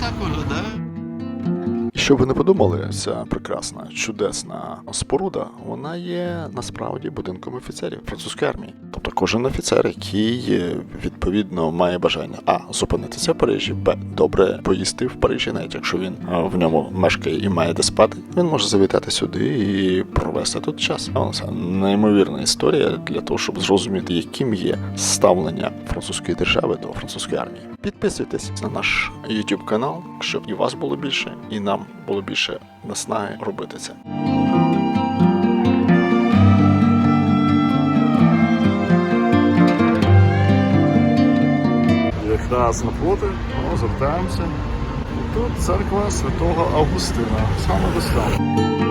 tá, pô. Щоб ви не подумали, ця прекрасна, чудесна споруда, вона є насправді будинком офіцерів французької армії. Тобто кожен офіцер, який е, відповідно має бажання а зупинитися в Парижі, б добре поїсти в Парижі, навіть якщо він е, в ньому мешкає і має де спати, він може завітати сюди і провести тут час. Ну, Це неймовірна історія для того, щоб зрозуміти, яким є ставлення французької держави до французької армії. Підписуйтесь на наш YouTube канал, щоб і вас було більше, і нам було більше наснаги робити це. Якраз напроти розвертаємося. звертаємося. тут церква святого Августина, саме весна.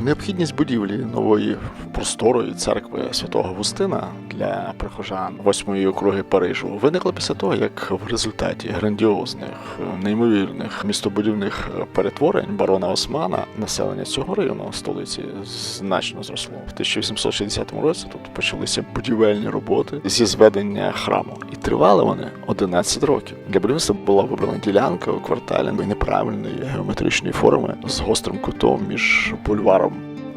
Необхідність будівлі нової просторої церкви святого Августина для прихожан восьмої округи Парижу виникла після того, як в результаті грандіозних, неймовірних містобудівних перетворень барона Османа населення цього району столиці значно зросло. В 1860 році тут почалися будівельні роботи зі зведення храму, і тривали вони 11 років. Для будівництва була вибрана ділянка у кварталі неправильної геометричної форми з гострим кутом між бульваром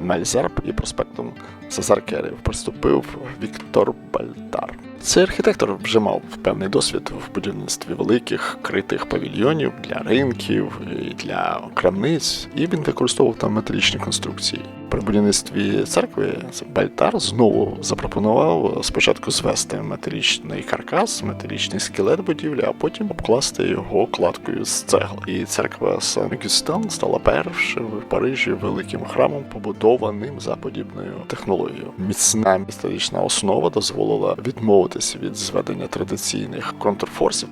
Мельзерб і проспектом Сазаркерів приступив Віктор Бальтар. Цей архітектор вже мав певний досвід в будівництві великих критих павільйонів для ринків і для крамниць, і він використовував там металічні конструкції. При будівництві церкви Бальтар знову запропонував спочатку звести металічний каркас, металічний скелет будівлі, а потім обкласти його кладкою з цегли. І церква Сан-Гюстан стала першим в Парижі великим храмом, побудованим за подібною технологією. Міцна історична основа дозволила відмовитися від зведення традиційних контрфорсів.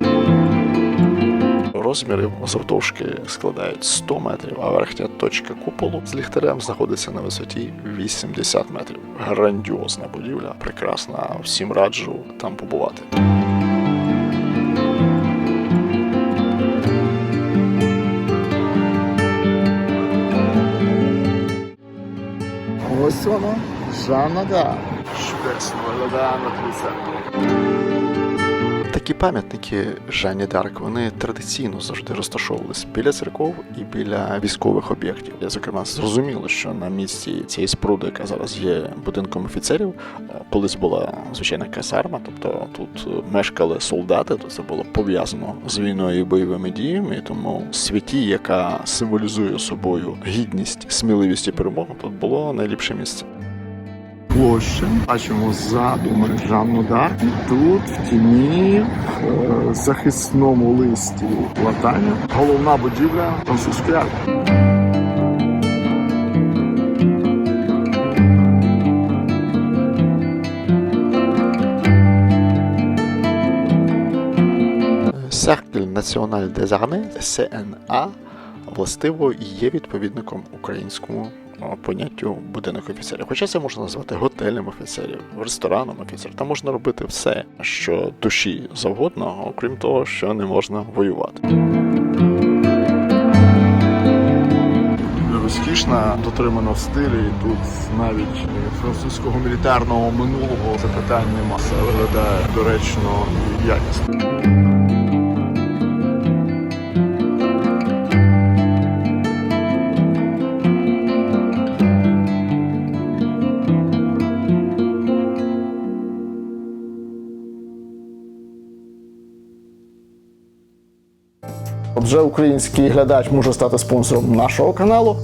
Розміри завдовжки складають 100 метрів, а верхня точка куполу з ліхтарем знаходиться на висоті 80 метрів. Грандіозна будівля, прекрасна. Всім раджу там побувати. Ось воно, Жанна да. Чудесно виглядає на тлі церкви. Такі пам'ятники Жанні Дарк вони традиційно завжди розташовувалися біля церков і біля військових об'єктів. Я зокрема зрозуміло, що на місці цієї споруди, яка зараз є будинком офіцерів, е, колись була звичайна казарма, тобто тут мешкали солдати, то це було пов'язано з війною і бойовими діями. І тому святі, яка символізує собою гідність, сміливість і перемогу, тут було найліпше місце площа. Бачимо задуми Жанну Дарк. Тут в тіні в захисному листі латання. Головна будівля французької армії. Cercle National des СНА, властиво є відповідником українському поняттю будинок офіцерів. Хоча це можна назвати готелем офіцерів, рестораном офіцерів. Там можна робити все, що душі завгодно, окрім того, що не можна воювати. Розкішна, дотримана в стилі. Тут навіть французького мілітарного минулого запитань нема. Це виглядає доречно і якісно. Вже український глядач може стати спонсором нашого каналу.